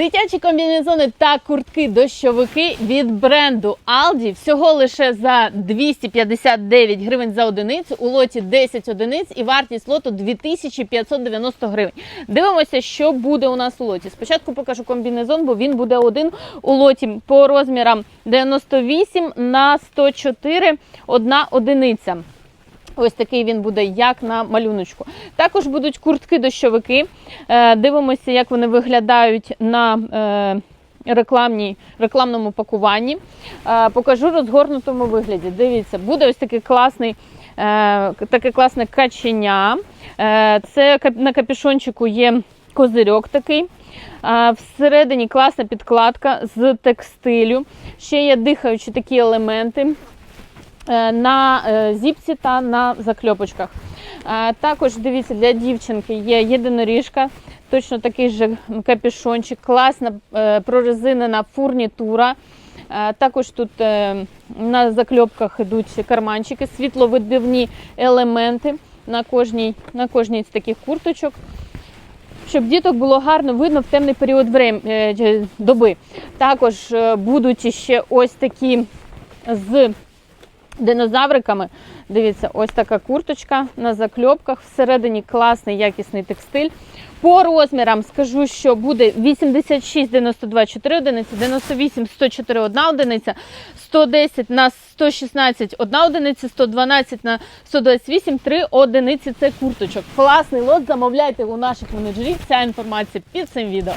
Дитячі комбінезони та куртки-дощовики від бренду Aldi всього лише за 259 гривень за одиницю у лоті 10 одиниць і вартість лоту 2590 гривень. Дивимося, що буде у нас у лоті. Спочатку покажу комбінезон, бо він буде один у лоті по розмірам 98 на 104 одна одиниця. Ось такий він буде, як на малюночку. Також будуть куртки-дощовики. Е, Дивимося, як вони виглядають на е, рекламній, рекламному пакуванні. Е, Покажу розгорнутому вигляді. Дивіться, буде ось такий класний. Таке класне каченя. Це на капюшончику є козирьок такий. Всередині класна підкладка з текстилю. Ще є дихаючі такі елементи на е, зіпці та на закльопочках. Е, Також дивіться, для дівчинки є єдиноріжка, точно такий же капюшончик, класна е, прорезинена фурнітура. Е, Також тут е, на закльопках йдуть карманчики, світловидбивні елементи на кожній, на кожній з таких курточок. Щоб діток було гарно видно в темний період е, е, доби. Також е, будуть ще ось такі з динозавриками. Дивіться, ось така курточка на закльопках. Всередині класний якісний текстиль. По розмірам скажу, що буде 86, 92, 4 одиниці, 98, 104, 1 одиниця, 110 на 116, 1 одиниця, 112 на 128, 3 одиниці. Це курточок. Класний лот. Замовляйте у наших менеджерів. Ця інформація під цим відео.